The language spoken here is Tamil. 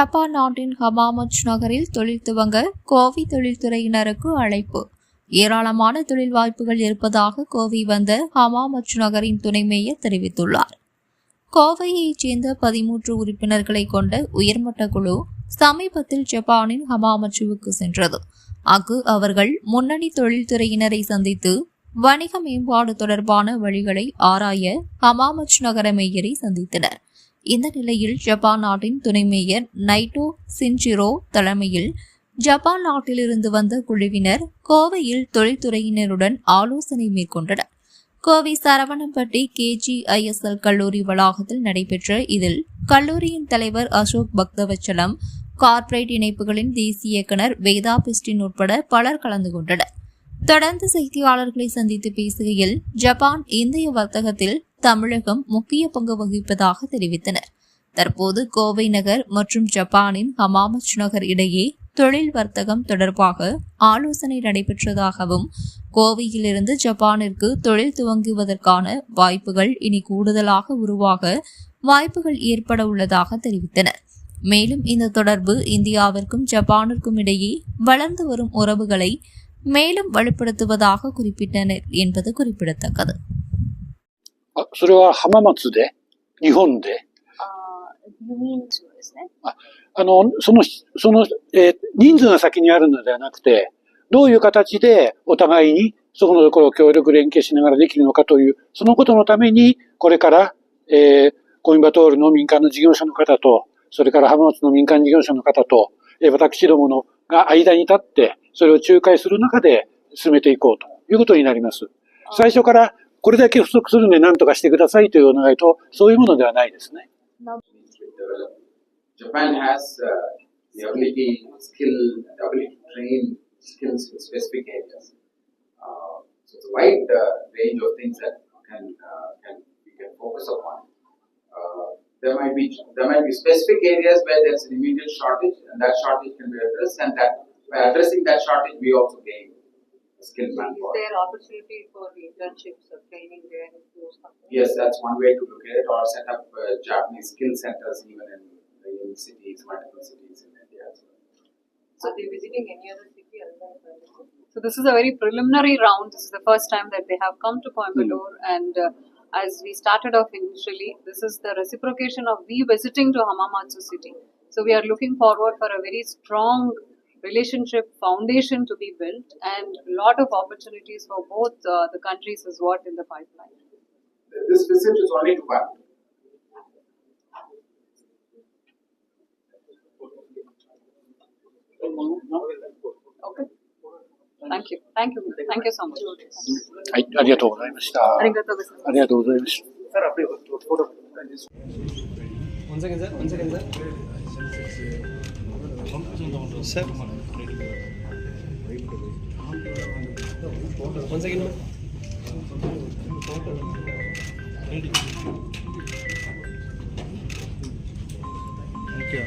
ஜப்பான் நாட்டின் ஹமாமச் நகரில் தொழில் துவங்க கோவை தொழில்துறையினருக்கு அழைப்பு. ஏராளமான தொழில் வாய்ப்புகள் இருப்பதாக கோவை வந்த ஹமாமச் நகரின் துணை மேயர் தெரிவித்துள்ளார். கோவையைச் சேர்ந்த பதிமூன்று உறுப்பினர்களை கொண்ட உயர்மட்ட குழு சமீபத்தில் ஜப்பானின் ஹமாமச்சுவுக்கு சென்றது. அங்கு அவர்கள் முன்னணி தொழில்துறையினரை சந்தித்து வணிக மேம்பாடு தொடர்பான வழிகளை ஆராய ஹமாமச் நகர மேயரை சந்தித்தனர். இந்த நிலையில் ஜப்பான் நாட்டின் துணை மேயர் நைட்டோ சின்ஜிரோ தலைமையில் ஜப்பான் நாட்டிலிருந்து வந்த குழுவினர் கோவையில் தொழில்துறையினருடன் ஆலோசனை மேற்கொண்டனர். கோவை சரவணம்பட்டி கேஜிஐஎஸ்எல் கல்லூரி வளாகத்தில் நடைபெற்ற இதில் கல்லூரியின் தலைவர் அசோக் பக்தவச்சலம் கார்ப்பரேட் இணைப்புகளின் தேசிய இயக்குனர் வேதா பிஸ்டின் உட்பட பலர் கலந்து கொண்டனர். தொடர்ந்து செய்தியாளர்களை சந்தித்து பேசுகையில் ஜப்பான் இந்திய வர்த்தகத்தில் தமிழகம் முக்கிய பங்கு வகிப்பதாக தெரிவித்தனர். தற்போது கோவை நகர் மற்றும் ஜப்பானின் ஹமாமச் நகர் இடையே தொழில் வர்த்தகம் தொடர்பாக ஆலோசனை நடைபெற்றதாகவும் கோவையிலிருந்து ஜப்பானிற்கு தொழில் துவங்குவதற்கான வாய்ப்புகள் இனி கூடுதலாக உருவாக வாய்ப்புகள் ஏற்பட உள்ளதாக தெரிவித்தனர். மேலும் இந்த தொடர்பு இந்தியாவிற்கும் ஜப்பானிற்கும் இடையே வளர்ந்து வரும் உறவுகளை மேலும் வலுப்படுத்துவதாக குறிப்பிட்டனர் என்பது குறிப்பிடத்தக்கது. あ、それは浜松で？日本で？あー、ユミンズですね。あの、その、その、えー人数が先にあるのではなくて、どういう形でお互いにそこのところを協力連携しながらできるのかという、そのことのために、これから、えーコインバトールの民間の事業者の方と、それから浜松の民間事業者の方と、えー私どものが間に立って、それを仲介する中で進めていこうということになります。最初から、これだけ不足するんで何とかしてくださいというお願いと、そういうものではないですね。Japan has uh, the ability, skill, the ability to train skills in specific areas. Uh, so it's a wide uh, range of things that can, uh, can we can focus upon. Uh, there might be there might be specific areas where there's an immediate shortage, and that shortage can be addressed, and that by addressing that shortage, we also gain skilled Is manpower. there opportunity for internships or training there in those companies? Yes, that's one way to look at it, or set up uh, Japanese skill centers even in, in cities, multiple cities in India as well. Are they visiting any other city other than Coimbatore? So this is a very preliminary round. This is the first time that they have come to Coimbatore, and uh, as we started off initially, this is the reciprocation of we visiting to Hamamatsu city. So we are looking forward for a very strong relationship foundation to be built, and a lot of opportunities for both uh, the countries is what in the pipeline. This visit is only to one. Okay. Thank you. Thank you. Thank you so much. はい、ありがとうございました。 Arigatou gozaimasu. ありがとうございました。 One second, sir. One second, sir. Sir one second में क्या